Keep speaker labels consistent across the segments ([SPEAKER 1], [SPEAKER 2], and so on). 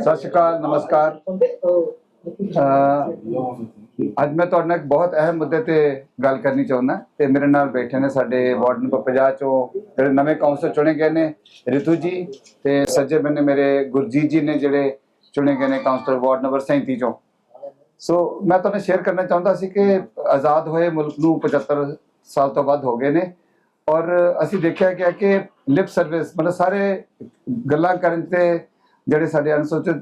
[SPEAKER 1] ਸਤਿ ਸ਼੍ਰੀ ਅਕਾਲ, ਨਮਸਕਾਰ। ਅਹ, ਅੱਜ ਮੈਂ ਤੁਹਾਡੇ ਨਾਲ ਇੱਕ ਬਹੁਤ ਅਹਿਮ ਮੁੱਦੇ ਤੇ ਗੱਲ ਕਰਨੀ ਚਾਹੁੰਦਾ ਤੇ ਮੇਰੇ ਨਾਲ ਬੈਠੇ ਨੇ ਸਾਡੇ ਵਾਰਡ ਨੰਬਰ 50 ਚੋਂ ਜਿਹੜੇ ਨਵੇਂ ਕਾਉਂਸਲਰ ਚੁਣੇ ਗਏ ਨੇ, ਰਿਤੂ ਜੀ ਤੇ ਸੱਜੇ ਬੰਨੇ ਮੇਰੇ ਗੁਰਜੀਤ ਜੀ ਨੇ ਜਿਹੜੇ ਚੁਣੇ ਗਏ ਨੇ ਕਾਉਂਸਲਰ ਵਾਰਡ ਨੰਬਰ 37 ਚੋਂ। ਸੋ ਮੈਂ ਤੁਹਾਨੂੰ ਸ਼ੇਅਰ ਕਰਨਾ ਚਾਹੁੰਦਾ ਸੀ ਕਿ ਆਜ਼ਾਦ ਹੋਏ ਮੁਲਕ ਨੂੰ 75 ਸਾਲ ਤੋਂ ਵੱਧ ਹੋ ਗਏ ਨੇ ਔਰ ਅਸੀਂ ਦੇਖਿਆ ਗਿਆ ਕਿ ਲਿਪ ਸਰਵਿਸ ਮਤਲਬ ਸਾਰੇ ਗੱਲਾਂ ਕਰਨ ਤੇ ਜਿਹੜੇ ਸਾਡੇ ਅਨੁਸੂਚਿਤ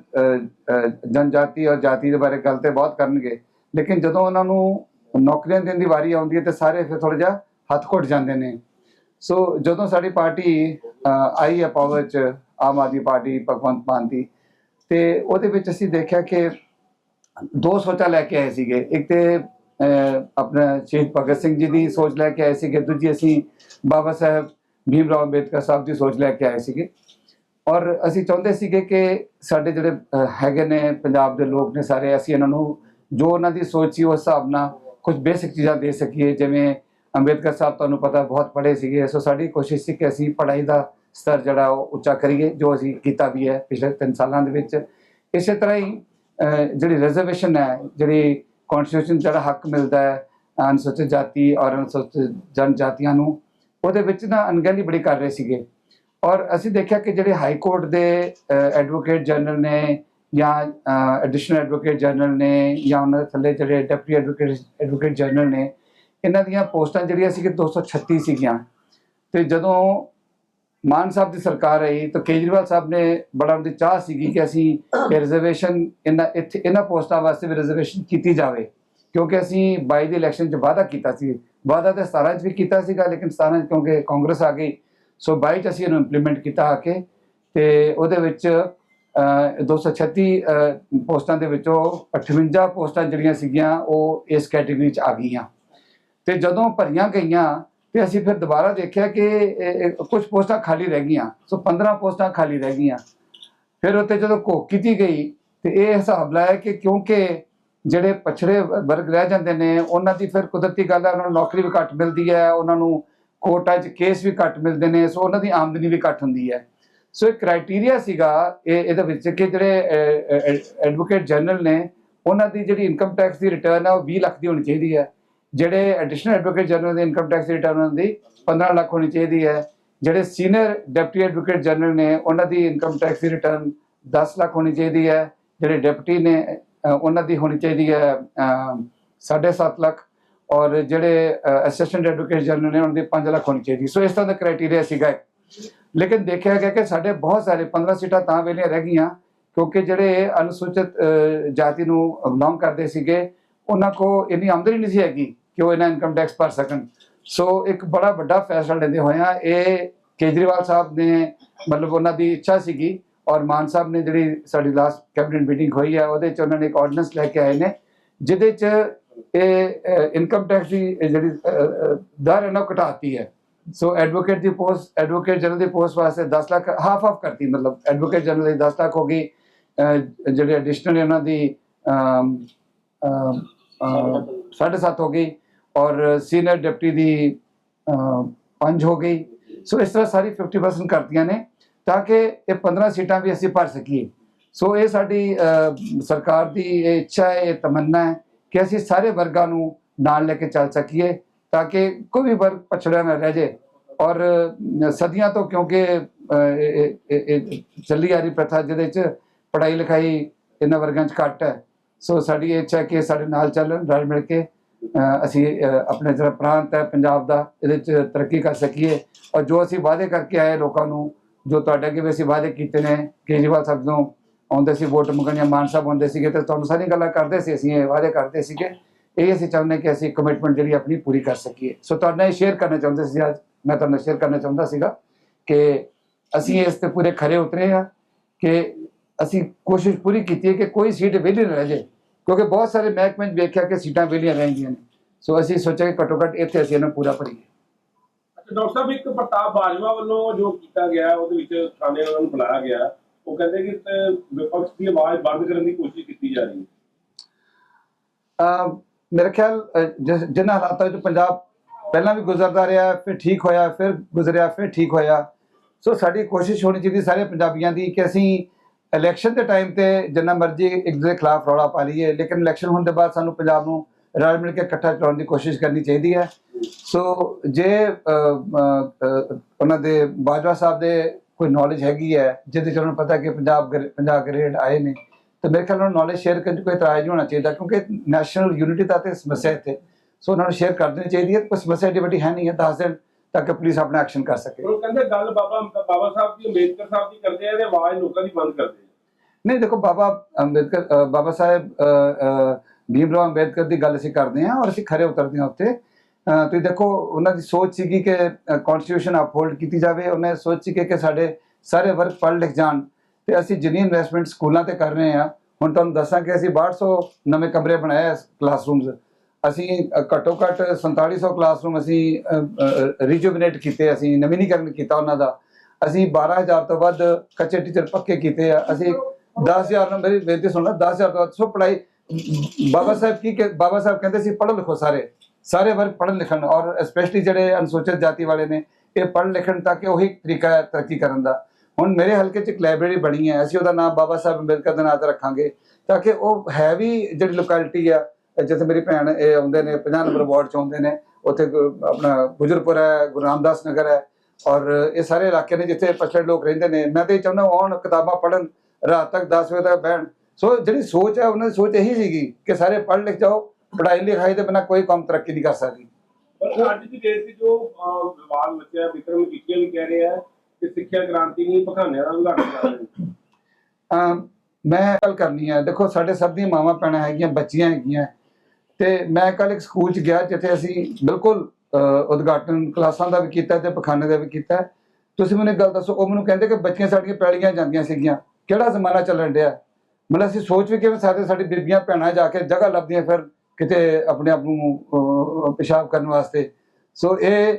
[SPEAKER 1] ਜਨਜਾਤੀ ਔਰ ਜਾਤੀ ਦੇ ਬਾਰੇ ਗੱਲ ਤੇ ਬਹੁਤ ਕਰਨਗੇ। ਲੇਕਿਨ ਜਦੋਂ ਉਹਨਾਂ ਨੂੰ ਨੌਕਰੀਆਂ ਦੇਣ ਦੀ ਵਾਰੀ ਆਉਂਦੀ ਹੈ ਤੇ ਸਾਰੇ ਫਿਰ ਥੋੜਾ ਜਿਹਾ ਹੱਥ ਘੁੱਟ ਜਾਂਦੇ ਨੇ। ਸੋ ਜਦੋਂ ਸਾਡੀ ਪਾਰਟੀ ਆਈ ਹੈ ਪਾਵਰ ਚ, ਆਮ ਆਦਮੀ ਪਾਰਟੀ, ਭਗਵੰਤ ਮਾਨ ਦੀ, ਤੇ ਉਹਦੇ ਵਿੱਚ ਅਸੀਂ ਦੇਖਿਆ ਕਿ ਦੋ ਸੋਚਾਂ ਲੈ ਕੇ ਆਏ ਸੀਗੇ। ਇੱਕ ਤੇ ਆਪਣਾ ਸ਼ਹੀਦ ਭਗਤ ਸਿੰਘ ਜੀ ਦੀ ਸੋਚ ਲੈ ਕੇ ਆਏ ਸੀਗੇ। ਦੂਜੀ ਅਸੀਂ ਬਾਬਾ ਸਾਹਿਬ ਭੀਮ ਰਾਓ ਅੰਬੇਦਕਰ ਸਾਹਿਬ ਦੀ ਸੋਚ ਲੈ ਕੇ ਆਏ ਸੀਗੇ। ਔਰ ਅਸੀਂ ਚਾਹੁੰਦੇ ਸੀਗੇ ਕਿ ਸਾਡੇ ਜਿਹੜੇ ਹੈਗੇ ਨੇ ਪੰਜਾਬ ਦੇ ਲੋਕ ਨੇ ਸਾਰੇ, ਅਸੀਂ ਇਹਨਾਂ ਨੂੰ ਜੋ ਉਹਨਾਂ ਦੀ ਸੋਚ ਸੀ ਉਸ ਹਿਸਾਬ ਨਾਲ ਕੁਝ ਬੇਸਿਕ ਚੀਜ਼ਾਂ ਦੇ ਸਕੀਏ, ਜਿਵੇਂ ਅੰਬੇਦਕਰ ਸਾਹਿਬ ਤੁਹਾਨੂੰ ਪਤਾ ਬਹੁਤ ਪੜ੍ਹੇ ਸੀਗੇ, ਸੋ ਸਾਡੀ ਕੋਸ਼ਿਸ਼ ਸੀ ਕਿ ਅਸੀਂ ਪੜ੍ਹਾਈ ਦਾ ਸਤਰ ਜਿਹੜਾ ਉਹ ਉੱਚਾ ਕਰੀਏ, ਜੋ ਅਸੀਂ ਕੀਤਾ ਵੀ ਹੈ ਪਿਛਲੇ 3 ਸਾਲਾਂ ਦੇ ਵਿੱਚ। ਇਸੇ ਤਰ੍ਹਾਂ ਹੀ ਜਿਹੜੀ ਰਿਜ਼ਰਵੇਸ਼ਨ ਹੈ, ਜਿਹੜੀ ਕਨਸਟੀਟਿਊਸ਼ਨ ਜਿਹੜਾ ਹੱਕ ਮਿਲਦਾ ਹੈ ਅਨੁਸੂਚਿਤ ਜਾਤੀ ਔਰ ਅਨੁਸੂਚਿਤ ਜਨਜਾਤੀਆਂ ਨੂੰ, ਉਹਦੇ ਵਿੱਚ ਨਾ ਅਣਗਹਿਲੀ ਬੜੀ ਕਰ ਰਹੇ ਸੀਗੇ। ਔਰ ਅਸੀਂ ਦੇਖਿਆ ਕਿ ਜਿਹੜੇ ਹਾਈ ਕੋਰਟ ਦੇ ਐਡਵੋਕੇਟ ਜਨਰਲ ਨੇ ਜਾਂ ਐਡੀਸ਼ਨਲ ਐਡਵੋਕੇਟ ਜਨਰਲ ਨੇ ਜਾਂ ਉਹਨਾਂ ਦੇ ਥੱਲੇ ਜਿਹੜੇ ਡਿਪਟੀ ਐਡਵੋਕੇਟ ਐਡਵੋਕੇਟ ਜਨਰਲ ਨੇ, ਇਹਨਾਂ ਦੀਆਂ ਪੋਸਟਾਂ ਜਿਹੜੀਆਂ ਸੀ ਕਿ 236 ਸੀਗੀਆਂ। ਤੇ ਜਦੋਂ ਮਾਨ ਸਾਹਿਬ ਦੀ ਸਰਕਾਰ ਆਈ ਤਾਂ ਕੇਜਰੀਵਾਲ ਸਾਹਿਬ ਨੇ ਬੜਾ ਉਹਦੀ ਚਾਹ ਸੀਗੀ ਕਿ ਅਸੀਂ ਇਹ ਰਿਜ਼ਰਵੇਸ਼ਨ ਇਹਨਾਂ, ਇੱਥੇ ਇਹਨਾਂ ਪੋਸਟਾਂ ਵਾਸਤੇ ਵੀ ਰਿਜ਼ਰਵੇਸ਼ਨ ਕੀਤੀ ਜਾਵੇ। ਕਿਉਂਕਿ ਅਸੀਂ 22 ਦੇ ਇਲੈਕਸ਼ਨ 'ਚ ਵਾਅਦਾ ਕੀਤਾ ਸੀ। ਵਾਅਦਾ ਤਾਂ 17 'ਚ ਵੀ ਕੀਤਾ ਸੀਗਾ, ਲੇਕਿਨ 17 'ਚ ਕਿਉਂਕਿ ਕਾਂਗਰਸ ਆ ਗਈ ਸੋ 22 'ਚ ਅਸੀਂ ਇਹਨੂੰ ਇੰਪਲੀਮੈਂਟ ਕੀਤਾ ਆ ਕੇ ਤੇ ਉਹਦੇ ਵਿੱਚ ਅਹ, 236 ਅਹ, ਪੋਸਟਾਂ ਦੇ ਵਿੱਚੋਂ 58 ਪੋਸਟਾਂ ਜਿਹੜੀਆਂ ਸੀਗੀਆਂ ਉਹ ਇਸ ਕੈਟੇਗਰੀ 'ਚ ਆ ਗਈਆਂ। ਤੇ ਜਦੋਂ ਭਰੀਆਂ ਗਈਆਂ ਤੇ ਅਸੀਂ ਫਿਰ ਦੁਬਾਰਾ ਦੇਖਿਆ ਕਿ ਕੁਝ ਪੋਸਟਾਂ ਖਾਲੀ ਰਹਿ ਗਈਆਂ। ਸੋ 15 ਪੋਸਟਾਂ ਖਾਲੀ ਰਹਿ ਗਈਆਂ। ਫਿਰ ਉੱਤੇ ਜਦੋਂ ਘੋਖ ਕੀਤੀ ਗਈ ਤੇ ਇਹ ਹਿਸਾਬ ਲਾਇਆ ਕਿ ਕਿਉਂਕਿ ਜਿਹੜੇ ਪਛੜੇ ਵਰਗ ਰਹਿ ਜਾਂਦੇ ਨੇ ਉਹਨਾਂ ਦੀ ਫਿਰ ਕੁਦਰਤੀ ਗੱਲ ਹੈ ਉਹਨਾਂ ਨੂੰ ਨੌਕਰੀ ਵੀ ਘੱਟ ਮਿਲਦੀ ਹੈ ਉਹਨਾਂ ਨੂੰ ਕੋਰਟਾਂ 'ਚ ਕੇਸ ਵੀ ਘੱਟ ਮਿਲਦੇ ਨੇ ਸੋ ਉਹਨਾਂ ਦੀ ਆਮਦਨੀ ਵੀ ਘੱਟ ਹੁੰਦੀ ਹੈ। ਸੋ ਇਹ ਕ੍ਰਾਈਟੇਰੀਆ ਸੀਗਾ ਇਹ ਇਹਦੇ ਵਿੱਚ ਕਿ ਜਿਹੜੇ ਐਡਵੋਕੇਟ ਜਨਰਲ ਨੇ ਉਹਨਾਂ ਦੀ ਜਿਹੜੀ ਇਨਕਮ ਟੈਕਸ ਦੀ ਰਿਟਰਨ ਹੈ ਉਹ 20 ਲੱਖ ਦੀ ਹੋਣੀ ਚਾਹੀਦੀ ਹੈ। ਜਿਹੜੇ ਐਡੀਸ਼ਨਲ ਐਡਵੋਕੇਟ ਜਨਰਲ ਦੀ ਇਨਕਮ ਟੈਕਸ ਦੀ ਰਿਟਰਨ ਉਹਨਾਂ ਦੀ 15 ਲੱਖ ਹੋਣੀ ਚਾਹੀਦੀ ਹੈ। ਜਿਹੜੇ ਸੀਨੀਅਰ ਡਿਪਟੀ ਐਡਵੋਕੇਟ ਜਨਰਲ ਨੇ ਉਹਨਾਂ ਦੀ ਇਨਕਮ ਟੈਕਸ ਦੀ ਰਿਟਰਨ 10 ਲੱਖ ਹੋਣੀ ਚਾਹੀਦੀ ਹੈ। ਜਿਹੜੇ ਡਿਪਟੀ ਨੇ ਉਹਨਾਂ ਦੀ ਹੋਣੀ ਚਾਹੀਦੀ ਹੈ ਅਹ, 7.5 ਲੱਖ। ਔਰ ਜਿਹੜੇ ਅਸਿਸਟੈਂਟ ਐਡਵੋਕੇਟ ਜਨਰਲ ਨੇ ਉਹਨਾਂ ਦੀ 5 ਲੱਖ ਹੋਣੀ ਚਾਹੀਦੀ। ਸੋ ਇਸ ਤਰ੍ਹਾਂ ਦਾ ਕ੍ਰਾਈਟੇਰੀਆ ਸੀਗਾ ਲੇਕਿਨ ਦੇਖਿਆ ਗਿਆ ਕਿ ਸਾਡੇ ਬਹੁਤ ਸਾਰੇ 15 ਸੀਟਾਂ ਤਾਂ ਵੇਲੀਆਂ ਰਹਿ ਗਈਆਂ, ਕਿਉਂਕਿ ਜਿਹੜੇ ਅਨੁਸੂਚਿਤ ਜਾਤੀ ਨੂੰ ਬਿਲੋਂਗ ਕਰਦੇ ਸੀਗੇ, ਉਹਨਾਂ ਕੋ ਇੰਨੀ ਆਮਦਨੀ ਨਹੀਂ ਸੀ ਹੈਗੀ ਕਿ ਉਹ ਇਹਨਾਂ ਇਨਕਮ ਟੈਕਸ ਭਰ ਸਕਣ। ਸੋ ਇੱਕ ਬੜਾ ਵੱਡਾ ਫੈਸਲਾ ਲੈਂਦੇ ਹੋਇਆ ਇਹ ਕੇਜਰੀਵਾਲ ਸਾਹਿਬ ਨੇ ਮਤਲਬ ਉਹਨਾਂ ਦੀ ਇੱਛਾ ਸੀਗੀ, ਔਰ ਮਾਨ ਸਾਹਿਬ ਨੇ ਜਿਹੜੀ ਸਾਡੀ ਲਾਸਟ ਕੈਬਨਿਟ ਮੀਟਿੰਗ ਹੋਈ ਹੈ ਉਹਦੇ ਚ ਉਹਨਾਂ ਨੇ ਇੱਕ ਆਰਡੀਨੈਂਸ ਲੈ ਕੇ ਆਏ ਨੇ, ਜਿਹਦੇ ਚ ਇਹ ਇਨਕਮ ਟੈਕਸ ਦੀ ਜਿਹੜੀ ਦਰ ਹੈ ਨਾ ਘਟਾਤੀ ਹੈ। ਸੋ ਐਡਵੋਕੇਟ ਦੀ ਪੋਸਟ ਐਡਵੋਕੇਟ ਜਨਰਲ ਦੀ ਪੋਸਟ ਵਾਸਤੇ 10 ਲੱਖ ਹਾਫ ਆਫ ਕਰਤੀ ਮਤਲਬ ਐਡਵੋਕੇਟ ਜਨਰਲ ਦੀ 10 ਲੱਖ ਹੋ ਗਈ। ਜਿਹੜੇ ਐਡੀਸ਼ਨਲ ਇਹਨਾਂ ਦੀ ਅਮ, ਅਮ, ਅਮ, ਸਾਢੇ ਸੱਤ ਹੋ ਗਈ। ਔਰ ਸੀਨੀਅਰ ਡਿਪਟੀ ਦੀ ਅਮ, ਪੰਜ ਹੋ ਗਈ। ਸੋ ਇਸ ਤਰ੍ਹਾਂ ਸਾਰੀ 50% ਕਰਤੀਆਂ ਨੇ ਤਾਂ ਕਿ ਇਹ 15 ਸੀਟਾਂ ਵੀ ਅਸੀਂ ਭਰ ਸਕੀਏ। ਸੋ ਇਹ ਸਾਡੀ ਸਰਕਾਰ ਦੀ ਇਹ ਇੱਛਾ ਹੈ ਇਹ ਤਮੰਨਾ ਹੈ। ਕਿ ਅਸੀਂ ਸਾਰੇ ਵਰਗਾਂ ਨੂੰ ਨਾਲ ਲੈ ਕੇ ਚੱਲ ਸਕੀਏ ਤਾਂ ਕਿ ਕੋਈ ਵੀ ਵਰਗ ਪਛੜਿਆ ਨਾ ਰਹਿ ਜਾਏ। ਔਰ ਸਦੀਆਂ ਤੋਂ ਕਿਉਂਕਿ ਚੱਲੀ ਆ ਰਹੀ ਪ੍ਰਥਾ ਜਿਹਦੇ ਚ ਪੜ੍ਹਾਈ ਲਿਖਾਈ ਇਹਨਾਂ ਵਰਗਾਂ ਚ ਘੱਟ ਹੈ। ਸੋ ਸਾਡੀ ਇਹ ਇੱਛਾ ਹੈ ਕਿ ਸਾਡੇ ਨਾਲ ਚੱਲਣ ਰਲ ਮਿਲ ਕੇ ਅਸੀਂ ਆਪਣੇ ਜਿਹੜਾ ਪ੍ਰਾਂਤ ਹੈ ਪੰਜਾਬ ਦਾ, ਇਹਦੇ ਚ ਤਰੱਕੀ ਕਰ ਸਕੀਏ। ਔਰ ਜੋ ਅਸੀਂ ਵਾਅਦੇ ਕਰਕੇ ਆਏ ਲੋਕਾਂ ਨੂੰ, ਜੋ ਤੁਹਾਡੇ ਅੱਗੇ ਵੀ ਅਸੀਂ ਵਾਅਦੇ ਕੀਤੇ ਨੇ, ਕੇਜਰੀਵਾਲ ਸਾਹਿਬ ਨੂੰ ਆਉਂਦੇ ਸੀ, ਵੋਟ ਮੰਗਣ ਮਾਨ ਸਾਹਿਬ ਆਉਂਦੇ ਸੀਗੇ ਤੇ ਤੁਹਾਨੂੰ ਸਾਰੀਆਂ ਗੱਲਾਂ ਕਰਦੇ ਸੀ ਅਸੀਂ, ਇਹ ਵਾਅਦੇ ਕਰਦੇ ਸੀਗੇ। ਇਹ ਅਸੀਂ ਚਾਹੁੰਦੇ ਕਿ ਅਸੀਂ ਕਮਿਟਮੈਂਟ ਜਿਹੜੀ ਆਪਣੀ ਪੂਰੀ ਕਰ ਸਕੀਏ। ਸੋ ਤੁਹਾਡੇ ਨਾਲ ਸ਼ੇਅਰ ਕਰਨਾ ਚਾਹੁੰਦੇ ਸੀ ਅੱਜ? ਮੈਂ ਤੁਹਾਨੂੰ ਸ਼ੇਅਰ ਕਰਨਾ ਚਾਹੁੰਦਾ ਸੀਗਾ ਕਿ ਅਸੀਂ ਇਸ ਤੇ ਪੂਰੇ ਖਰੇ ਉਤਰੇ ਹਾਂ ਕਿ ਅਸੀਂ ਕੋਸ਼ਿਸ਼ ਪੂਰੀ ਕੀਤੀ ਹੈ ਕਿ ਕੋਈ ਸੀਟ ਵਿਹਲੀ ਨਾ ਰਹਿ ਜਾਏ। ਕਿਉਂਕਿ ਬਹੁਤ ਸਾਰੇ ਮਹਿਕਮੇ ਵੇਖਿਆ ਕਿ ਸੀਟਾਂ ਵਿਹਲੀਆਂ ਰਹਿੰਦੀਆਂ ਨੇ। ਸੋ ਅਸੀਂ ਸੋਚਿਆ ਕਿ ਘੱਟੋ ਘੱਟ ਇੱਥੇ ਅਸੀਂ ਇਹਨੂੰ ਪੂਰਾ ਭਰੀਏ।
[SPEAKER 2] ਡਾਕਟਰ ਸਾਹਿਬ, ਇੱਕ ਪ੍ਰਤਾਪ ਬਾਜਵਾ ਵੱਲੋਂ ਜੋ ਕੀਤਾ ਗਿਆ, ਉਹਦੇ ਵਿੱਚ ਥਾਣੇ ਉਹਨਾਂ ਨੂੰ ਬੁਲਾਇਆ ਗਿਆ। ਉਹ ਕਹਿੰਦੇ ਕਿ ਵਿਪਕਸ਼ ਦੀ ਆਵਾਜ਼ ਬੰਦ ਕਰਨ ਦੀ ਕੋਸ਼ਿਸ਼ ਕੀਤੀ ਜਾ ਰਹੀ ਹੈ।
[SPEAKER 1] ਮੇਰੇ ਖਿਆਲ ਅਹ, ਹਾਲਾਤਾਂ ਵਿੱਚ ਪੰਜਾਬ ਪਹਿਲਾਂ ਵੀ ਗੁਜ਼ਰਦਾ ਰਿਹਾ ਫਿਰ ਠੀਕ ਹੋਇਆ ਫਿਰ ਗੁਜ਼ਰਿਆ ਫਿਰ ਠੀਕ ਹੋਇਆ। ਸੋ ਸਾਡੀ ਕੋਸ਼ਿਸ਼ ਹੋਣੀ ਚਾਹੀਦੀ ਸਾਰੇ ਪੰਜਾਬੀਆਂ ਦੀ ਕਿ ਅਸੀਂ ਇਲੈਕਸ਼ਨ ਦੇ ਟਾਈਮ ਤੇ ਜਿੰਨਾ ਮਰਜ਼ੀ ਇੱਕ ਦੂਜੇ ਖਿਲਾਫ ਰੌਲਾ ਪਾ ਲਈਏ ਲੇਕਿਨ ਇਲੈਕਸ਼ਨ ਹੋਣ ਦੇ ਬਾਅਦ ਸਾਨੂੰ ਪੰਜਾਬ ਨੂੰ ਰਲ ਮਿਲ ਕੇ ਇਕੱਠਾ ਚਲਾਉਣ ਦੀ ਕੋਸ਼ਿਸ਼ ਕਰਨੀ ਚਾਹੀਦੀ ਹੈ। ਸੋ ਜੇ ਉਹਨਾਂ ਦੇ ਬਾਜਵਾ ਸਾਹਿਬ ਦੇ ਕੋਈ ਨੌਲੇਜ ਹੈਗੀ ਹੈ ਜਿਹਦੇ ਚ ਉਹਨਾਂ ਨੂੰ ਪਤਾ ਕਿ ਪੰਜਾਬ ਗ੍ਰੇ- ਪੰਜਾਬ ਗ੍ਰੇਡ ਆਏ ਨੇ ਤਾਂ ਮੇਰੇ ਖਿਆਲ ਨਾਲ ਨੌਲੇਜ ਸ਼ੇਅਰ ਕਰਨ 'ਚ ਕੋਈ ਇਤਰਾਜ਼ ਨਹੀਂ ਹੋਣਾ ਚਾਹੀਦਾ ਕਿਉਂਕਿ ਨੈਸ਼ਨਲ ਯੂਨਿਟੀ ਦਾ ਤੇ ਸਮੱਸਿਆ ਇੱਥੇ ਸੋ ਉਹਨਾਂ ਨੂੰ ਸ਼ੇਅਰ ਕਰ ਦੇਣੀ ਚਾਹੀਦੀ ਹੈ ਕੋਈ ਸਮੱਸਿਆ ਏਡੀ ਵੱਡੀ ਹੈ ਨਹੀਂ ਹੈ ਦੱਸ ਦੇਣ ਤਾਂ ਕਿ ਪੁਲਿਸ ਆਪਣਾ ਐਕਸ਼ਨ ਕਰ ਸਕੇ।
[SPEAKER 2] ਉਹ ਕਹਿੰਦੇ ਗੱਲ ਬਾਬਾ ਬਾਬਾ ਸਾਹਿਬ ਦੀ ਅੰਬੇਦਕਰ ਸਾਹਿਬ ਦੀ ਕਰਦੇ ਆ ਤੇ ਆਵਾਜ਼ ਲੋਕਾਂ ਦੀ ਬੰਦ ਕਰਦੇ
[SPEAKER 1] ਨਹੀਂ ਦੇਖੋ ਬਾਬਾ ਅੰਬੇਦਕਰ ਬਾਬਾ ਸਾਹਿਬ ਭੀਮ ਰਾਓ ਅੰਬੇਦਕਰ ਦੀ ਗੱਲ ਅਸੀਂ ਕਰਦੇ ਹਾਂ ਔਰ ਅਸੀਂ ਖਰੇ ਉਤਰਦੇ ਹਾਂ ਉੱਤੇ ਤੁਸੀਂ ਦੇਖੋ, ਉਹਨਾਂ ਦੀ ਸੋਚ ਸੀਗੀ ਕਿ ਕਨਸਟੀਟਿਊਸ਼ਨ ਅਪਹੋਲਡ ਕੀਤੀ ਜਾਵੇ। ਉਹਨੇ ਸੋਚ ਸੀ ਕਿ ਸਾਡੇ ਸਾਰੇ ਵਰਗ ਪੜ੍ਹ ਲਿਖ ਜਾਣ। ਤੇ ਅਸੀਂ ਜਿੰਨੀ ਇਨਵੈਸਟਮੈਂਟ ਸਕੂਲਾਂ ਤੇ ਕਰ ਰਹੇ ਹਾਂ, ਹੁਣ ਤੁਹਾਨੂੰ ਦੱਸਾਂ ਕਿ ਅਸੀਂ 6200 ਨਵੇਂ ਕਮਰੇ ਬਣਾਏ ਕਲਾਸਰੂਮਸ ਅਸੀਂ ਘੱਟੋ ਘੱਟ 4700 ਕਲਾਸਰੂਮ ਅਸੀਂ ਰੀਜੂਵਨੇਟ ਕੀਤੇ, ਅਸੀਂ ਨਵੀਨੀਕਰਨ ਕੀਤਾ ਉਹਨਾਂ ਦਾ। ਅਸੀਂ 12000 ਤੋਂ ਵੱਧ ਕੱਚੇ ਟੀਚਰ ਪੱਕੇ ਕੀਤੇ ਆ। ਅਸੀਂ 10000 ਨੂੰ, ਮੇਰੀ ਬੇਨਤੀ ਸੁਣਨਾ 10000 ਤੋਂ ਵੱਧ, ਸੋ ਪੜਾਈ ਬਾਬਾ ਸਾਹਿਬ ਕੀ ਕਿ, ਬਾਬਾ ਸਾਹਿਬ ਕਹਿੰਦੇ ਸੀ, ਪੜ੍ਹੋ ਲਿਖੋ ਸਾਰੇ। ਸਾਰੇ ਵਰਗ ਪੜ੍ਹਨ ਲਿਖਣ ਔਰ ਸਪੈਸ਼ਲੀ ਜਿਹੜੇ ਅਨੁਸੂਚਿਤ ਜਾਤੀ ਵਾਲੇ ਨੇ, ਇਹ ਪੜ੍ਹ ਲਿਖਣ ਤਾਂ ਕਿ ਉਹੀ ਤਰੀਕਾ ਹੈ ਤਰੱਕੀ ਕਰਨ ਦਾ। ਹੁਣ ਮੇਰੇ ਹਲਕੇ 'ਚ ਇੱਕ ਲਾਇਬ੍ਰੇਰੀ ਬਣੀ ਹੈ, ਅਸੀਂ ਉਹਦਾ ਨਾਮ ਬਾਬਾ ਸਾਹਿਬ ਅੰਬੇਦਕਰ ਦੇ ਨਾਂ ਤੇ ਰੱਖਾਂਗੇ, ਤਾਂ ਕਿ ਉਹ ਹੈ ਵੀ ਜਿਹੜੀ ਲੋਕੈਲਿਟੀ ਆ, ਜਿੱਥੇ ਮੇਰੀ ਭੈਣ ਇਹ ਆਉਂਦੇ ਨੇ 50 ਨੰਬਰ ਵਾਰਡ 'ਚ ਆਉਂਦੇ ਨੇ, ਉੱਥੇ ਗੁ- ਆਪਣਾ ਗੁਜਰਪੁਰ ਹੈ, ਗੁਰੂ ਰਾਮਦਾਸ ਨਗਰ ਹੈ, ਔਰ ਇਹ ਸਾਰੇ ਇਲਾਕੇ ਨੇ ਜਿੱਥੇ ਪਛੜੇ ਲੋਕ ਰਹਿੰਦੇ ਨੇ। ਮੈਂ ਤੇ ਇਹ ਚਾਹੁੰਦਾ ਆਉਣ, ਕਿਤਾਬਾਂ ਪੜ੍ਹਨ, ਰਾਤ ਤੱਕ 10 ਵਜੇ ਤੱਕ ਬਹਿਣ। ਸੋ ਜਿਹੜੀ ਸੋਚ ਹੈ, ਉਹਨਾਂ ਦੀ ਸੋਚ ਇਹੀ ਸੀਗੀ ਕਿ ਸਾਰੇ ਪੜ੍ਹ ਲਿਖ ਜਾਓ ਪੜ੍ਹਾਈ ਲਿਖਾਈ ਦੇ ਬਿਨਾਂ ਕੋਈ ਕੰਮ ਤਰੱਕੀ ਨਹੀਂ ਕਰ ਸਕਦੀ।
[SPEAKER 2] ਪਰ ਅੱਜ ਦੀ ਡੇਟ 'ਚ ਜੋ ਵਿਵਾਦ ਮਚਿਆ ਵਿਕਰਮ ਕੀਤੀਆ ਵੀ ਕਹਿ ਰਿਹਾ ਕਿ ਸਿੱਖਿਆ ਕ੍ਰਾਂਤੀ ਨਹੀਂ ਪਖਾਨਿਆਂ ਦਾ ਉਦਘਾਟਨ ਕਰ ਰਹੇ
[SPEAKER 1] ਅਮ ਮੈਂ ਗੱਲ ਕਰਨੀ ਹੈ ਦੇਖੋ ਸਾਡੇ ਸਭ ਦੀਆਂ ਮਾਵਾਂ ਭੈਣਾਂ ਹੈਗੀਆਂ ਬੱਚੀਆਂ ਹੈਗੀਆਂ। ਤੇ ਮੈਂ ਕੱਲ ਇੱਕ ਸਕੂਲ 'ਚ ਗਿਆ ਜਿੱਥੇ ਅਸੀਂ ਬਿਲਕੁਲ ਉਦਘਾਟਨ ਕਲਾਸਾਂ ਦਾ ਵੀ ਕੀਤਾ ਤੇ ਪਖਾਨੇ ਦਾ ਵੀ ਕੀਤਾ। ਤੁਸੀਂ ਮੈਨੂੰ ਇੱਕ ਗੱਲ ਦੱਸੋ ਉਹ ਮੈਨੂੰ ਕਹਿੰਦੇ ਕਿ ਬੱਚੀਆਂ ਸਾਡੀਆਂ ਪੈਲੀਆਂ ਜਾਂਦੀਆਂ ਸੀਗੀਆਂ। ਕਿਹੜਾ ਜ਼ਮਾਨਾ ਚੱਲਣ ਡਿਆ? ਮਤਲਬ ਅਸੀਂ ਸੋਚ ਵੀ ਕਿਵੇਂ ਸਾਡੇ ਸਾਡੀ ਬੀਬੀਆਂ ਭੈਣਾਂ ਜਾ ਕੇ ਜਗ੍ਹਾ ਲੱਭਦੀਆਂ ਫਿਰ। ਕਿਤੇ ਆਪਣੇ ਆਪ ਨੂੰ ਅ, ਪਿਸ਼ਾਬ ਕਰਨ ਵਾਸਤੇ। ਸੋ ਇਹ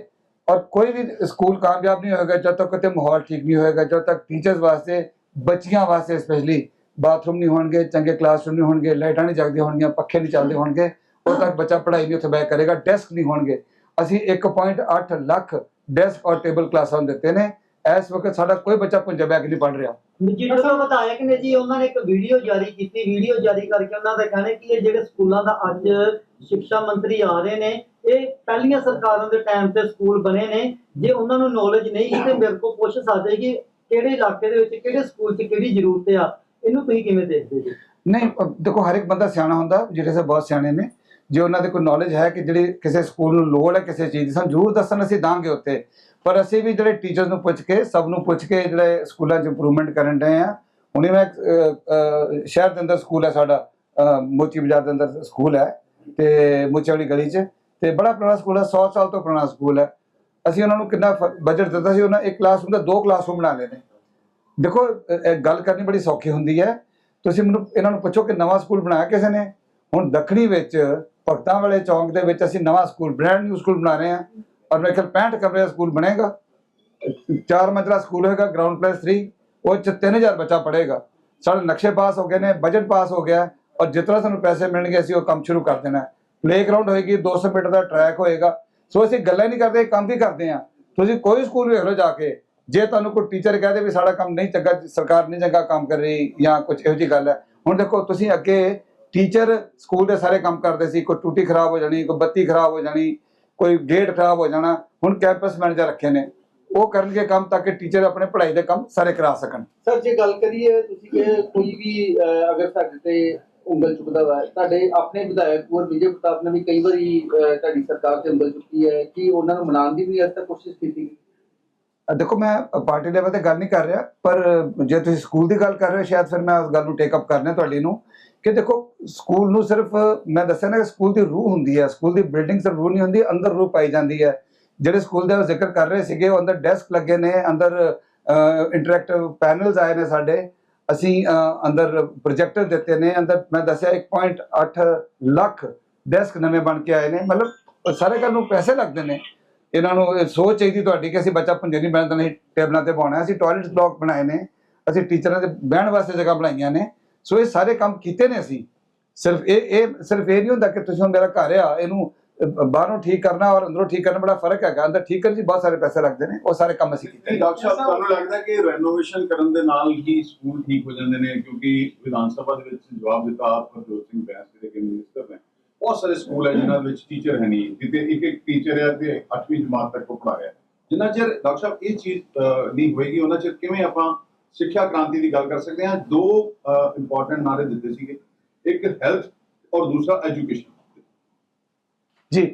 [SPEAKER 1] ਔਰ ਕੋਈ ਵੀ ਸਕੂਲ ਕਾਮਯਾਬ ਨਹੀਂ ਹੋਏਗਾ ਜਦ ਤੱਕ ਕਿਤੇ ਮਾਹੌਲ ਠੀਕ ਨਹੀਂ ਹੋਏਗਾ ਜਦ ਤੱਕ ਟੀਚਰਸ ਵਾਸਤੇ ਬੱਚੀਆਂ ਵਾਸਤੇ ਸਪੈਸ਼ਲੀ ਬਾਥਰੂਮ ਨਹੀਂ ਹੋਣਗੇ ਚੰਗੇ ਕਲਾਸਰੂਮ ਨਹੀਂ ਹੋਣਗੇ ਲਾਈਟਾਂ ਨਹੀਂ ਜਗਦੀਆਂ ਹੋਣਗੀਆਂ ਪੱਖੇ ਨਹੀਂ ਚੱਲਦੇ ਹੋਣਗੇ ਉਦੋਂ ਤੱਕ ਬੱਚਾ ਪੜ੍ਹਾਈ ਨਹੀਂ ਉੱਥੇ ਬੈ ਕਰੇਗਾ ਡੈਸਕ ਨਹੀਂ ਹੋਣਗੇ। ਅਸੀਂ 1.8 ਲੱਖ ਡੈਸਕ ਔਰ ਟੇਬਲ ਕਲਾਸਾਂ ਨੂੰ ਦਿੱਤੇ ਨੇ। ਇਸ ਵਕਤ ਸਾਡਾ ਕੋਈ ਬੱਚਾ ਪੁੰਜਾ ਬੈਗ ਨਹੀਂ ਪੜ੍ਹ ਰਿਹਾ।
[SPEAKER 3] ਜਿਹੜੇ ਵਿਧਾਇਕ ਨੇ ਜੀ ਉਹਨਾਂ ਨੇ ਇੱਕ ਵੀਡੀਓ ਜਾਰੀ ਕੀਤੀ, ਵੀਡੀਓ ਜਾਰੀ ਕਰਕੇ ਉਹਨਾਂ ਦਾ ਕਹਿਣਾ ਕਿ ਇਹ ਜਿਹੜੇ ਸਕੂਲਾਂ ਦਾ ਅੱਜ ਸਿੱਖਿਆ ਮੰਤਰੀ ਆ ਰਹੇ ਨੇ, ਇਹ ਪਹਿਲੀਆਂ ਸਰਕਾਰਾਂ ਦੇ ਟਾਈਮ ਤੇ ਸਕੂਲ ਬਣੇ ਨੇ, ਜੇ ਉਹਨਾਂ ਨੂੰ ਨੌਲੇਜ ਨਹੀਂ ਤੇ ਮੇਰੇ ਕੋਲ ਪੁੱਛ ਸਕਦੇ ਕਿ ਕਿਹੜੇ ਇਲਾਕੇ ਦੇ ਵਿੱਚ ਕਿਹੜੇ ਸਕੂਲ 'ਚ ਕਿਹੜੀ ਜ਼ਰੂਰਤ ਆ, ਇਹਨੂੰ ਤੁਸੀਂ ਕਿਵੇਂ ਦੇਖਦੇ ਜੀ?
[SPEAKER 1] ਨਹੀਂ ਦੇਖੋ, ਹਰ ਇੱਕ ਬੰਦਾ ਸਿਆਣਾ ਹੁੰਦਾ, ਜਿਹੜੇ ਸੇ ਬਹੁਤ ਸਿਆਣੇ ਨੇ, ਜੇ ਉਹਨਾਂ ਦੇ ਕੋਈ ਨੌਲੇਜ ਹੈ ਕਿ ਜਿਹੜੀ ਕਿਸੇ ਸਕੂਲ ਨੂੰ ਲੋੜ ਹੈ ਕਿਸੇ ਚੀਜ਼ ਦੀ, ਸਾਨੂੰ ਜ਼ਰੂਰ ਦੱਸਣ, ਅਸੀਂ ਦਾਂਗੇ ਉੱਤੇ ਪਰ ਅਸੀਂ ਵੀ ਜਿਹੜੇ ਟੀਚਰਸ ਨੂੰ ਪੁੱਛ ਕੇ ਸਭ ਨੂੰ ਪੁੱਛ ਕੇ ਜਿਹੜੇ ਸਕੂਲਾਂ 'ਚ ਇੰਪਰੂਵਮੈਂਟ ਕਰਨ ਰਹੇ ਆ ਹੁਣੇ ਮੈਂ ਸ਼ਹਿਰ ਦੇ ਅੰਦਰ ਸਕੂਲ ਹੈ ਸਾਡਾ ਅ, ਮੋਤੀ ਬਾਜ਼ਾਰ ਦੇ ਅੰਦਰ ਸਕੂਲ ਹੈ ਤੇ ਮੁੱਚੇ ਵਾਲੀ ਗਲੀ 'ਚ ਤੇ ਬੜਾ ਪੁਰਾਣਾ ਸਕੂਲ ਹੈ 100 ਸਾਲ ਤੋਂ ਪੁਰਾਣਾ ਸਕੂਲ ਹੈ। ਅਸੀਂ ਉਹਨਾਂ ਨੂੰ ਕਿੰਨਾ ਬਜਟ ਦਿੱਤਾ ਸੀ ਉਹਨਾਂ ਇੱਕ ਕਲਾਸਰੂਮ ਦਾ ਦੋ ਕਲਾਸਰੂਮ ਬਣਾ ਲਏ ਨੇ ਦੇਖੋ ਗੱਲ ਕਰਨੀ ਬੜੀ ਸੌਖੀ ਹੁੰਦੀ ਹੈ। ਤੁਸੀਂ ਮੈਨੂੰ ਇਹਨਾਂ ਨੂੰ ਪੁੱਛੋ ਕਿ ਨਵਾਂ ਸਕੂਲ ਬਣਾਇਆ ਕਿਸੇ ਨੇ? ਹੁਣ ਦੱਖਣੀ ਵਿੱਚ ਭਗਤਾਂ ਵਾਲੇ ਚੌਂਕ ਦੇ ਵਿੱਚ ਅਸੀਂ ਨਵਾਂ ਸਕੂਲ ਬ੍ਰੈਂਡ ਨਿਊ ਸਕੂਲ ਬਣਾ ਰਹੇ ਹਾਂ। ਔਰ ਮੇਰੇ ਖਿਆਲ 65 ਕਮਰੇ ਦਾ ਸਕੂਲ ਬਣੇਗਾ। ਚਾਰ ਮੰਜ਼ਲਾ ਸਕੂਲ ਹੋਏਗਾ ਗਰਾਊਂਡ ਪਲੱਸ 3 ਉਹ ਚ 3000 ਬੱਚਾ ਪੜ੍ਹੇਗਾ। ਸਾਡੇ ਨਕਸ਼ੇ ਪਾਸ ਹੋ ਗਏ ਨੇ ਬਜਟ ਪਾਸ ਹੋ ਗਿਆ ਔਰ ਜਿਤਨਾ ਸਾਨੂੰ ਪੈਸੇ ਮਿਲਣਗੇ, ਅਸੀਂ ਉਹ ਕੰਮ ਸ਼ੁਰੂ ਕਰ ਦੇਣਾ ਪਲੇਗਰਾਉਂਡ ਹੋਏਗੀ 200 ਮੀਟਰ ਦਾ ਟਰੈਕ ਹੋਏਗਾ। ਸੋ ਅਸੀਂ ਗੱਲਾਂ ਹੀ ਨਹੀਂ ਕਰਦੇ ਕੰਮ ਵੀ ਕਰਦੇ ਹਾਂ। ਤੁਸੀਂ ਕੋਈ ਸਕੂਲ ਵੇਖ ਲਓ ਜਾ ਕੇ, ਜੇ ਤੁਹਾਨੂੰ ਕੋਈ ਟੀਚਰ ਕਹਦੇ ਵੀ ਸਾਡਾ ਕੰਮ ਨਹੀਂ ਚੰਗਾ, ਸਰਕਾਰ ਨਹੀਂ ਚੰਗਾ ਕੰਮ ਕਰ ਰਹੀ ਜਾਂ ਕੁਝ ਇਹੋ ਜਿਹੀ ਗੱਲ ਹੈ, ਹੁਣ ਦੇਖੋ ਤੁਸੀਂ ਅੱਗੇ ਟੀਚਰ ਸਕੂਲ ਦੇ ਸਾਰੇ ਕੰਮ ਕਰਦੇ ਸੀ, ਕੋਈ ਟੂਟੀ ਖਰਾਬ ਹੋ ਜਾਣੀ, ਕੋਈ ਬੱਤੀ ਖਰਾਬ ਹੋ ਜਾਣੀ ਕੋਈ ਗੇਟ ਖਰਾਬ ਹੋ ਜਾਣਾ ਹੁਣ ਕੈਂਪਸ ਮੈਨੇਜਰ ਰੱਖੇ ਨੇ ਉਹ ਕਰਨਗੇ ਕੰਮ ਤਾਂ ਕਿ ਟੀਚਰ ਆਪਣੇ ਪੜ੍ਹਾਈ ਦੇ ਕੰਮ ਸਾਰੇ ਕਰਾ ਸਕਣ।
[SPEAKER 4] ਸਰ ਜੇ ਗੱਲ ਕਰੀਏ ਤੁਸੀਂ ਕਿ ਕੋਈ ਵੀ ਅਗਰ ਸਾਡੇ ਤੇ ਉਂਗਲ ਚੁੱਕਦਾ ਵਾ ਤੁਹਾਡੇ ਆਪਣੇ ਵਿਧਾਇਕ ਕੁਰ ਵਿਜੇ ਪ੍ਰਤਾਪ ਨੇ ਵੀ ਕਈ ਵਾਰੀ ਤੁਹਾਡੀ ਸਰਕਾਰ ਤੇ ਉਂਗਲ ਚੁੱਕੀ ਹੈ ਕਿ ਉਹਨਾਂ ਨੂੰ ਮਨਾਉਣ ਦੀ ਵੀ ਅੱਜ ਤੱਕ ਕੋਸ਼ਿਸ਼ ਕੀਤੀ
[SPEAKER 1] ਦੇਖੋ ਮੈਂ ਪਾਰਟੀ ਲੈਵਲ ਤੇ ਗੱਲ ਨਹੀਂ ਕਰ ਰਿਹਾ ਪਰ ਜੇ ਤੁਸੀਂ ਸਕੂਲ ਦੀ ਗੱਲ ਕਰ ਰਹੇ ਹੋ ਸ਼ਾਇਦ ਫਿਰ ਮੈਂ ਉਸ ਗੱਲ ਨੂੰ ਟੇਕ ਅਪ ਕਰਨਾ ਤੁਹਾਡੀ ਨੂੰ। ਕਿ ਦੇਖੋ ਸਕੂਲ ਨੂੰ ਸਿਰਫ ਮੈਂ ਦੱਸਿਆ ਨਾ ਕਿ ਸਕੂਲ ਦੀ ਰੂਹ ਹੁੰਦੀ ਹੈ ਸਕੂਲ ਦੀ ਬਿਲਡਿੰਗ ਸਿਰਫ ਰੂਹ ਨਹੀਂ ਹੁੰਦੀ, ਅੰਦਰ ਰੂਹ ਪਾਈ ਜਾਂਦੀ ਹੈ। ਜਿਹੜੇ ਸਕੂਲ ਦਾ ਜ਼ਿਕਰ ਕਰ ਰਹੇ ਸੀਗੇ, ਉਹ ਅੰਦਰ ਡੈਸਕ ਲੱਗੇ ਨੇ, ਅੰਦਰ ਇੰਟਰੈਕਟਿਵ ਪੈਨਲਸ ਆਏ ਨੇ ਸਾਡੇ। ਅਸੀਂ ਅੰਦਰ ਪ੍ਰੋਜੈਕਟਰ ਦਿੱਤੇ ਨੇ, ਅੰਦਰ ਮੈਂ ਦੱਸਿਆ 1.8 ਲੱਖ ਡੈਸਕ ਨਵੇਂ ਬਣ ਕੇ ਆਏ ਨੇ। ਮਤਲਬ, ਸਾਰੇ ਘਰ ਨੂੰ ਪੈਸੇ ਲੱਗਦੇ ਨੇ। ਇਹਨਾਂ ਨੂੰ ਸੋਚ ਚਾਹੀਦੀ ਤੁਹਾਡੀ ਕਿ ਅਸੀਂ ਬੱਚਾ ਪੁੰਜੇ ਨਹੀਂ ਬਹਿਣ ਨਹੀਂ ਟੇਬਲਾਂ ਤੇ ਪਾਉਣਾ ਅਸੀਂ ਟਾਇਲਟ ਬਲਾਕ ਬਣਾਏ ਨੇ, ਅਸੀਂ ਟੀਚਰਾਂ ਦੇ ਬਹਿਣ ਵਾਸਤੇ ਜਗ੍ਹਾ ਬਣਾਈਆਂ ਨੇ। ਸੋ ਇਹ ਸਾਰੇ ਕੰਮ ਕੀਤੇ ਨੇ ਅਸੀਂ। ਸਿਰਫ ਇਹ ਇਹ ਸਿਰਫ ਇਹ ਨਹੀਂ ਹੁੰਦਾ ਕਿ ਤੁਸੀਂ ਮੇਰਾ ਘਰ ਆ, ਇਹਨੂੰ ਬਾਹਰੋਂ ਠੀਕ ਕਰਨਾ ਔਰ ਅੰਦਰੋਂ ਠੀਕ ਕਰਨਾ ਬੜਾ ਫ਼ਰਕ ਹੈਗਾ। ਅੰਦਰ ਠੀਕ ਕਰਨ 'ਚ ਬਹੁਤ ਸਾਰੇ ਪੈਸੇ ਲੱਗਦੇ ਨੇ, ਉਹ ਸਾਰੇ ਕੰਮ ਅਸੀਂ ਕੀਤੇ
[SPEAKER 5] ਡਾਕਟਰ ਸਾਹਿਬ, ਤੁਹਾਨੂੰ ਲੱਗਦਾ ਕਿ ਰੈਨੋਵੇਸ਼ਨ ਕਰਨ ਦੇ ਨਾਲ ਹੀ ਸਕੂਲ ਠੀਕ ਹੋ ਜਾਂਦੇ ਨੇ? ਕਿਉਂਕਿ ਵਿਧਾਨ ਸਭਾ ਦੇ ਵਿੱਚ ਜਵਾਬ ਦਿੱਤਾ ਆਪ ਪ੍ਰਜੋਤ ਸਿੰਘ ਬੈਂਸ ਜਿਹੜੇ ਕਿ ਮਿਨਿਸਟਰ ਨੇ। ਬਹੁਤ ਸਾਰੇ ਸਕੂਲ ਹੈ ਜਿਨ੍ਹਾਂ ਵਿੱਚ ਟੀਚਰ ਹੈ ਨਹੀਂ। ਜਿੱਥੇ ਇੱਕ ਇੱਕ ਟੀਚਰ ਹੈ ਤੇ 8ਵੀਂ ਜਮਾਤ ਤੱਕ ਪੜ੍ਹਾ ਰਿਹਾ। ਜਿੰਨਾ ਚਿਰ ਡਾਕਟਰ ਸਾਹਿਬ ਇਹ ਚੀਜ਼ ਨਹੀਂ ਹੋਏਗੀ, ਉਹਨਾਂ ਚਿਰ ਕਿਵੇਂ ਆਪਾਂ ਸਿੱਖਿਆ ਕ੍ਰਾਂਤੀ ਦੀ ਗੱਲ ਕਰ ਸਕਦੇ ਹਾਂ। ਦੋ ਇੰਪੋਰਟੈਂਟ ਨਾਰੇ ਦਿੱਤੇ ਸੀਗੇ। ਇੱਕ ਹੈਲਥ ਔਰ ਦੂਸਰਾ ਐਜੂਕੇਸ਼ਨ
[SPEAKER 1] ਜੀ